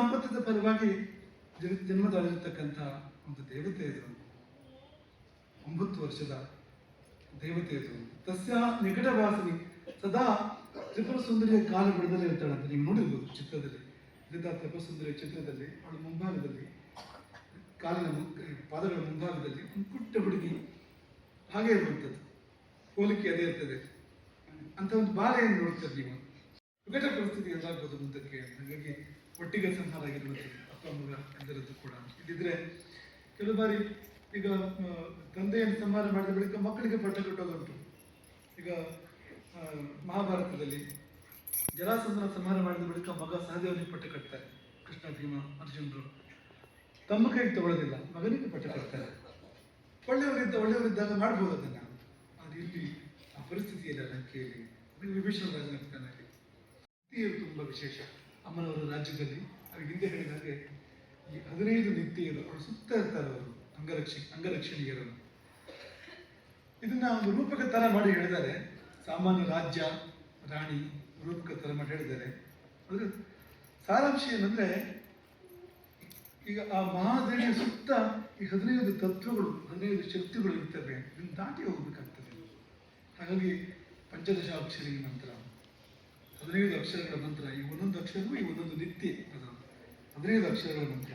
ದಾಂಪತ್ಯದ ಪರವಾಗಿ ಜನ ಜನ್ಮದಾಳಿರ್ತಕ್ಕಂಥ ಒಂದು ದೇವತೆ ಇದು. ಒಂಬತ್ತು ವರ್ಷದ ದೇವತೆ ಇದು. ತಸ್ಯ ನಿಕಟವಾಸನಿ. ಸದಾ ತ್ರಿಪುರ ಸುಂದರಿಯ ಕಾಲು ಇರ್ತಾಳೆ ಅಂತ ನೀವು ನೋಡಿರ್ಬೋದು ಚಿತ್ರದಲ್ಲಿ. ಲಲಿತಾ ತ್ರಿಪುರ ಸುಂದರಿಯ ಚಿತ್ರದಲ್ಲಿ, ಅವಳ ಮುಂಭಾಗದಲ್ಲಿ, ಕಾಲಿನ ಪಾದಗಳ ಮುಂಭಾಗದಲ್ಲಿ ಒಂದು ಪುಟ್ಟ ಹುಡುಗಿ. ಹಾಗೆ ಇರುವಂಥದ್ದು. ಹೋಲಿಕೆ ಅದೇ ಇರ್ತದೆ. ಅಂತ ಒಂದು ಬಾಲೆಯನ್ನು ನೋಡ್ತಾರೆ ನೀವು. ವಿಕಟ ಪರಿಸ್ಥಿತಿ ಎಲ್ಲಾಗ್ಬೋದು ಮುಂದಕ್ಕೆ ಹಾಗಾಗಿ ಒಟ್ಟಿಗೆ ಸಂಹಾರ ಆಗಿರುವಂಥದ್ದು ಅಪ್ಪ ಮಗ ಎಲ್ಲರದ್ದು ಕೂಡ. ಇಲ್ಲಿದ್ರೆ ಕೆಲವು ಬಾರಿ ಈಗ ತಂದೆಯನ್ನು ಸಂಹಾರ ಮಾಡಿದ ಬಳಿಕ ಮಕ್ಕಳಿಗೆ ಪಟ್ಟ ಕಟ್ಟೋದುಂಟು ಈಗ ಮಹಾಭಾರತದಲ್ಲಿ ಜರಾಸಂಧನ ಸಂಹಾರ ಮಾಡಿದ ಬಳಿಕ ಮಗ ಸಹದೇವನಿಗೆ ಪಟ್ಟ ಕಟ್ತಾರೆ. ಕೃಷ್ಣ, ಭೀಮ, ಅರ್ಜುನರು. ತಮ್ಮ ಕೈಗೆ ತಗೊಳ್ಳೋದಿಲ್ಲ ಮಗನಿಗೆ ಪಟ್ಟ ಕಟ್ತಾರೆ. ಒಳ್ಳೆಯವರಿದ್ದ, ಒಳ್ಳೆಯವರಿದ್ದಾಗ ಮಾಡ್ಬೋದು ಅದನ್ನು. ಅದು ಇಲ್ಲಿ ಆ ಪರಿಸ್ಥಿತಿಯಲ್ಲಿ ಲಂಕೆಯಲ್ಲಿ ಅದು ವಿಭೀಷಣ ರಾಜನ ನಿತ್ಯರು ತುಂಬ ವಿಶೇಷ. ಅಮ್ಮನವರ ರಾಜ್ಯದಲ್ಲಿ ಅವ್ರಿಗೆ ಹಿಂದೆ ಹೇಳಿದ ಹಾಗೆ ಈ ಹದಿನೈದು ನಿತ್ಯರು ಅವರು ಸುತ್ತ ಇರ್ತಾರೆ ಅವರು ಅಂಗರಕ್ಷಿ, ಅಂಗರಕ್ಷಣೀಯರನ್ನು. ಇದನ್ನ ಒಂದು ರೂಪಕ ತರ ಮಾಡಿ ಹೇಳಿದ್ದಾರೆ. ಸಾಮಾನ್ಯ ರಾಜ್ಯ, ರಾಣಿ ರೂಪಕ ತರ ಮಾಡಿ ಹೇಳಿದ್ದಾರೆ. ಅದ್ರ ಸಾರಾಂಶ ಏನಂದ್ರೆ, ಈಗ ಆ ಮಹಾದೇವಿಯ ಸುತ್ತ ಈ ಹದಿನೈದು ತತ್ವಗಳು, ಹದಿನೈದು ಶಕ್ತಿಗಳು ಇರ್ತವೆ. ಇದನ್ನು ದಾಟಿ ಹೋಗ್ಬೇಕಾಗ್ತದೆ. ಹಾಗಾಗಿ ಪಂಚದಶಾಕ್ಷರಿ ಮಂತ್ರ ಹದಿನೈದು ಅಕ್ಷರಗಳ ಮಂತ್ರ, ಈ ಒಂದೊಂದು ಅಕ್ಷರವೂ ಈ ಒಂದೊಂದು ನಿತ್ಯ ಅದು. ಹದಿನೈದು ಅಕ್ಷರಗಳ ಮಂತ್ರ.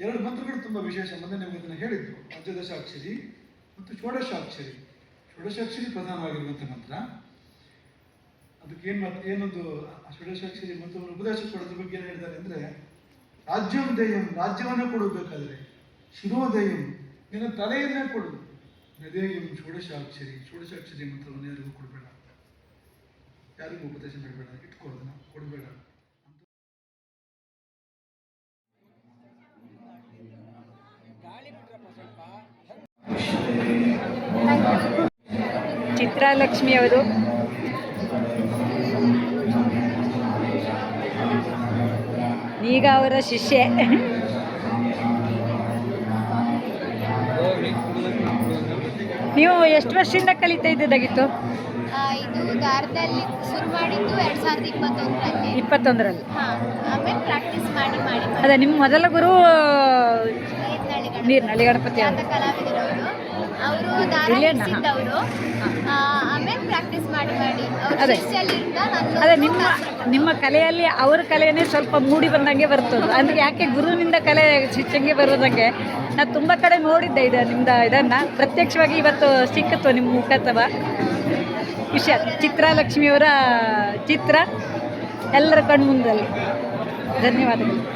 ಎರಡು ಮಂತ್ರಗಳು ತುಂಬ ವಿಶೇಷ. ಮೊನ್ನೆ ನಿಮಗೆ ಅದನ್ನು ಹೇಳಿದ್ರು ಪಂಚದಶಾಕ್ಷರಿ ಮತ್ತು ಷೋಡಶಾಕ್ಷರಿ. ಷೋಡಶಾಕ್ಷರಿ ಪ್ರಧಾನವಾಗಿರುವಂಥ ಮಂತ್ರ. ಅದಕ್ಕೆ ಏನು ಮಾತು ಏನೊಂದು ಷೋಡಶಾಕ್ಷರಿ ಮಂತ್ರವನ್ನು ಉಪದೇಶ ಕೊಡೋದ್ರ ಬಗ್ಗೆ ಏನು ಹೇಳ್ತಾರೆ ಅಂದರೆ ರಾಜ್ಯಂ ದೇಯಂ ರಾಜ್ಯವನ್ನು ಕೊಡಬೇಕಾದ್ರೆ ಶಿರೋದಯಂ ನಿನ್ನ ತಲೆಯನ್ನೇ ಕೊಡು. ನದೇಯಂ ಷೋಡಶಾಕ್ಷರಿ. ಷೋಡಶಾಕ್ಷರಿ ಮಂತ್ರವನ್ನು ಯಾರಿಗೂ ಕೊಡಬೇಡ. ಯಾರಿಗೂ ಉಪದೇಶ ಮಾಡಬೇಡ ಇಟ್ಕೊಳ್ಳೋದನ್ನ ಕೊಡಬೇಡ ಚಿತ್ರಾಲಕ್ಷ್ಮಿ ಅವರು. ಈಗ ಅವರ ಶಿಷ್ಯೆ. ನೀವು ಎಷ್ಟು ವರ್ಷದಿಂದ ಕಲಿತಾ ಇದ್ದಾಗಿತ್ತು ಆ, ಇದು ದಾರದಲ್ಲಿ ಶುರು ಮಾಡಿದ್ದು ಎರಡ್ ಸಾವಿರದ ಇಪ್ಪತ್ತೊಂದರಲ್ಲಿ. ಇಪ್ಪತ್ತೊಂದರಲ್ಲಿ. ಆಮೇಲೆ ಪ್ರಾಕ್ಟೀಸ್ ಮಾಡಿ ಮಾಡಿ. ಅದೇ ನಿಮ್ಮ ಮೊದಲ ಗುರು ನೀರ್ನಳ್ಳಿ ಗಣಪತಿ ಅವರು. ಆಮೇಲೆ ಪ್ರಾಕ್ಟೀಸ್ ಮಾಡಿ ಮಾಡಿ. ಅದೇ. ಅದೇ ನಿಮ್ಮ ನಿಮ್ಮ ಕಲೆಯಲ್ಲಿ ಅವ್ರ ಕಲೆಯೇ ಸ್ವಲ್ಪ ಮೂಡಿ ಬಂದಂಗೆ ಬರ್ತದೆ. ಅಂದ್ರೆ ಯಾಕೆ ಗುರುವಿನಿಂದ ಕಲೆ ಚಿಚ್ಚಂಗೆ ಬರೋದಂಗೆ? ನಾನು ತುಂಬ ಕಡೆ ನೋಡಿದ್ದೆ ಇದು ನಿಮ್ದು ಇದನ್ನು. ಪ್ರತ್ಯಕ್ಷವಾಗಿ ಇವತ್ತು ಸಿಕ್ಕಿತು ನಿಮ್ಮ ಮುಖತವ ವಿಷಯ. ಚಿತ್ರಲಕ್ಷ್ಮಿಯವರ ಚಿತ್ರ ಎಲ್ಲರ ಕಣ್ಮುಂದಲ್ಲಿ ಧನ್ಯವಾದಗಳು.